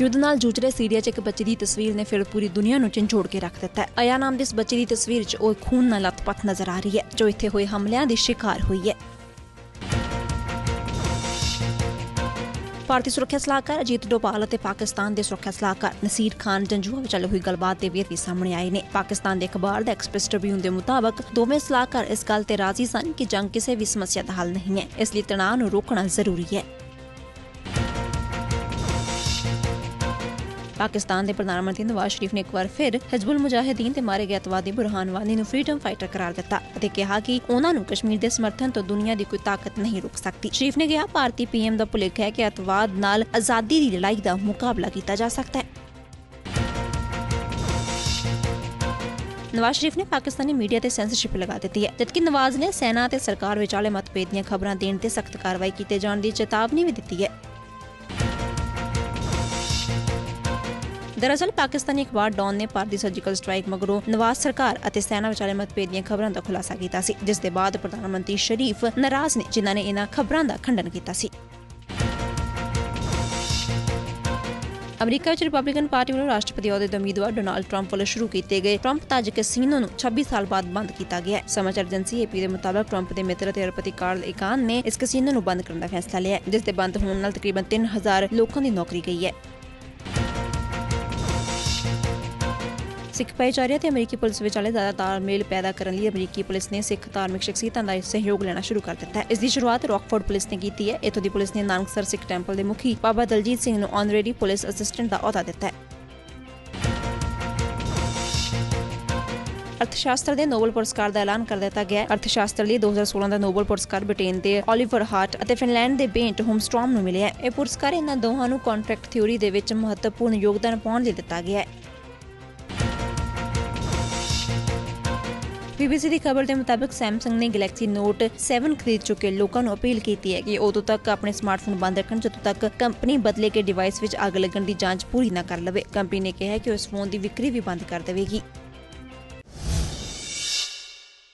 ਯੁੱਧ ਨਾਲ ਜੂਝ ਰਹੇ ਸੀਰੀਆ 'ਚ ਇੱਕ ਬੱਚੇ ਦੀ ਤਸਵੀਰ ਨੇ ਫਿਰ ਪੂਰੀ ਦੁਨੀਆ ਨੂੰ ਝੰਜੋੜ ਕੇ ਰੱਖ ਦਿੱਤਾ ਹੈ। ਅਯਾ ਨਾਮ ਦੇ ਇਸ ਬੱਚੇ ਦੀ ਤਸਵੀਰ 'ਚ ਉਹ ਖੂਨ ਨਾਲ ਲੱਥਪੱਥ ਨਜ਼ਰ ਆ ਰਹੀ ਹੈ, ਜੋ ਇੱਥੇ ਹੋਏ ਹਮਲਿਆਂ ਦੀ ਸ਼ਿਕਾਰ ਹੋਈ ਹੈ। ਭਾਰਤੀ ਸੁਰੱਖਿਆ ਸਲਾਹਕਾਰ ਅਜੀਤ ਡੋਪਾਲ ਅਤੇ ਪਾਕਿਸਤਾਨ ਦੇ ਸੁਰੱਖਿਆ ਸਲਾਹਕਾਰ ਨਸੀਰ ਖਾਨ ਜੰਜੂਆ ਵਿਚਾਲੇ ਹੋਈ ਗੱਲਬਾਤ ਦੇ ਵੇਰਵੇ ਸਾਹਮਣੇ ਆਏ ਨੇ। ਪਾਕਿਸਤਾਨ ਦੇ ਅਖਬਾਰ ਦਾ ਐਕਸਪ੍ਰੈਸ ਟ੍ਰਿਬਿਊਨ ਦੇ ਮੁਤਾਬਕ ਦੋਵੇਂ ਸਲਾਹਕਾਰ ਇਸ ਗੱਲ ਤੇ ਰਾਜ਼ੀ ਸਨ ਕਿ ਜੰਗ ਕਿਸੇ ਵੀ ਸਮੱਸਿਆ ਦਾ ਹੱਲ ਨਹੀਂ ਹੈ, ਇਸ ਲਈ ਤਣਾਅ ਨੂੰ ਰੋਕਣਾ ਜ਼ਰੂਰੀ ਹੈ। ਪਾਕਿਸਤਾਨ ਦੇ ਪ੍ਰਧਾਨ ਮੰਤਰੀ ਨਵਾਜ਼ ਸ਼ਰੀਫ ਨੇ ਇੱਕ ਵਾਰ ਫਿਰ ਹਿਜ਼ਬੁਲ ਮੁਜਾਹਿਦੀਨ ਤੇ ਮਾਰੇ ਗਏ ਅਤਵਾਦੀ ਬੁਰਹਾਨ ਵਾਨੀ ਨੂੰ ਫਰੀडम ਫਾਈਟਰ ਕਰਾਰ ਦਿੱਤਾ ਅਤੇ ਕਿਹਾ ਕਿ ਉਹਨਾਂ ਨੂੰ ਕਸ਼ਮੀਰ ਦੇ ਸਮਰਥਨ ਤੋਂ ਦੁਨੀਆ ਦੀ ਕੋਈ ਤਾਕਤ ਨਹੀਂ ਰੋਕ ਸਕਦੀ। ਸ਼ਰੀਫ ਨੇ ਕਿਹਾ, ਭਾਰਤੀ ਪੀਐਮ ਦਾ ਭੁਲੇਖਾ ਹੈ ਕਿ ਅਤਵਾਦ ਨਾਲ ਆਜ਼ਾਦੀ ਦੀ ਲੜਾਈ ਦਾ ਮੁਕਾਬਲਾ ਕੀਤਾ ਜਾ ਸਕਦਾ ਹੈ। ਨਵਾਜ਼ ਸ਼ਰੀਫ ਨੇ ਪਾਕਿਸਤਾਨੀ ਮੀਡੀਆ ਤੇ ਸੈਂਸਰਸ਼ਿਪ ਲਗਾ ਦਿੱਤੀ ਹੈ, ਜਦਕਿ ਨਵਾਜ਼ ਨੇ ਸੈਨਾ ਤੇ ਸਰਕਾਰ ਵਿਚਾਲੇ ਮਤਭੇਦ ਦੀਆਂ ਖਬਰਾਂ ਦੇਣ ਤੇ ਸਖਤ ਕਾਰਵਾਈ ਕੀਤੇ ਜਾਣ ਦੀ ਚੇਤਾਵਨੀ ਵੀ ਦਿੱਤੀ ਹੈ। ਦਰਅਸਲ ਪਾਕਿਸਤਾਨੀ ਅਖਬਾਰ ਡੌਨ ਨੇ ਭਾਰਤੀ ਸਰਜੀਕਲ ਸਟ੍ਰਾਈਕ ਮਗਰੋਂ ਨਵਾਜ਼ ਸਰਕਾਰ ਅਤੇ ਸੈਨਾ ਵਿਚਾਲੇ ਮਤਭੇਦ ਦੀਆਂ ਖਬਰਾਂ ਦਾ ਖੁਲਾਸਾ ਕੀਤਾ ਸੀ, ਜਿਸ ਦੇ ਬਾਅਦ ਪ੍ਰਧਾਨ ਮੰਤਰੀ ਸ਼ਰੀਫ ਨਾਰਾਜ਼ ਨੇ, ਜਿਨ੍ਹਾਂ ਨੇ ਇਹਨਾਂ ਖਬਰਾਂ ਦਾ ਖੰਡਨ ਕੀਤਾ ਸੀ। ਅਮਰੀਕਾ ਵਿੱਚ ਰਿਪਬਲਿਕਨ ਪਾਰਟੀ ਵੱਲੋਂ ਰਾਸ਼ਟਰਪਤੀ ਅਹੁਦੇ ਦੇ ਉਮੀਦਵਾਰ ਡੋਨਾਲਡ ਟਰੰਪ ਵੱਲੋਂ ਸ਼ੁਰੂ ਕੀਤੇ ਗਏ ਟਰੰਪ ਤਾਜ ਕੈਸੀਨੋ ਨੂੰ 26 ਸਾਲ ਬਾਅਦ ਬੰਦ ਕੀਤਾ ਗਿਆ ਹੈ। ਸਮਾਚਾਰ ਏਜੰਸੀ ਏਪੀ ਦੇ ਮੁਤਾਬਕ ਟਰੰਪ ਦੇ ਮਿੱਤਰ ਅਤੇ ਅਰਬਪਤੀ ਕਾਰਲ ਇਕਾਨ ਨੇ ਇਸ ਕੈਸੀਨੋ ਨੂੰ ਬੰਦ ਕਰਨ ਦਾ ਫੈਸਲਾ ਲਿਆ ਜਿਸ ਦੇ ਬੰਦ ਹੋਣ ਨਾਲ ਤਕਰੀਬਨ 3000 ਲੋਕਾਂ ਦੀ ਨੌਕਰੀ ਗਈ ਹੈ। ਸਿੱਖ ਭਾਈਚਾਰੇ ਤੇ ਅਮਰੀਕੀ ਪੁਲਿਸ ਵਿਚਾਲੇ ਜ਼ਿਆਦਾ ਤਾਲਮੇਲ ਪੈਦਾ ਕਰਨ ਲਈ ਅਮਰੀਕੀ ਪੁਲਿਸ ਨੇ ਸਿੱਖ ਧਾਰਮਿਕ ਸ਼ਖਸੀਅਤਾਂ ਦਾ ਸਹਿਯੋਗ ਲੈਣਾ ਸ਼ੁਰੂ ਕਰ ਦਿੱਤਾ ਹੈ। ਇਸ ਦੀ ਸ਼ੁਰੂਆਤ ਰੌਕਫੋਰਡ ਪੁਲਿਸ ਨੇ ਕੀਤੀ ਹੈ। ਇਥੋਂ ਦੀ ਪੁਲਿਸ ਨੇ ਨਾਨਕਸਰ ਸਿੱਖ ਟੈਂਪਲ ਦੇ ਮੁਖੀ ਬਾਬਾ ਦਲਜੀਤ ਸਿੰਘ ਨੂੰ ਆਨਰੇਰੀ ਪੁਲਿਸ ਅਸਿਸਟੈਂਟ ਦਾ ਅਹੁਦਾ ਦਿੱਤਾ ਹੈ। ਅਰਥਸ਼ਾਸਤਰ ਦੇ ਨੋਬਲ ਪੁਰਸਕਾਰ ਦਾ ਐਲਾਨ ਕਰ ਦਿੱਤਾ ਗਿਆ ਹੈ। ਅਰਥਸ਼ਾਸਤਰ ਲਈ 2016 ਦਾ ਨੋਬਲ ਪੁਰਸਕਾਰ ਬ੍ਰਿਟੇਨ ਦੇ ਓਲੀਵਰ ਹਾਰਟ ਅਤੇ ਫਿਨਲੈਂਡ ਦੇ ਬੇਂਟ ਹੋਮਸਟ੍ਰੋਮ ਨੂੰ ਮਿਲਿਆ ਹੈ। ਇਹ ਪੁਰਸਕਾਰ ਇਹਨਾਂ ਦੋਹਾਂ ਨੂੰ ਕੰਟਰੈਕਟ ਥਿਊਰੀ ਦੇ ਵਿੱਚ ਮਹੱਤਵਪੂਰਨ ਯੋਗਦਾਨ ਪਾਉਣ ਲਈ ਦਿੱਤਾ ਗਿਆ ਹੈ। BBC ਦੀ ਖਬਰ ਦੇ ਮੁਤਾਬਕ ਸੈਮਸੰਗ ਨੇ Galaxy ਨੋਟ 7 ਖਰੀਦ ਚੁੱਕੇ ਲੋਕਾਂ ਨੂੰ ਅਪੀਲ ਕੀਤੀ ਹੈ ਕਿ ਉਦੋਂ ਤੱਕ ਆਪਣੇ ਸਮਾਰਟਫੋਨ ਬੰਦ ਰੱਖਣ, ਜਦੋਂ ਤੱਕ ਕੰਪਨੀ ਬਦਲੇ ਕੇ ਡਿਵਾਈਸ ਵਿੱਚ ਅੱਗ ਲੱਗਣ ਦੀ ਜਾਂਚ ਪੂਰੀ ਨਾ ਕਰ ਲਵੇ। ਕੰਪਨੀ ਨੇ ਕਿਹਾ ਹੈ ਕਿ ਉਹ ਇਸ ਫੋਨ ਦੀ ਵਿਕਰੀ ਵੀ ਬੰਦ ਕਰ ਦੇਵੇਗੀ।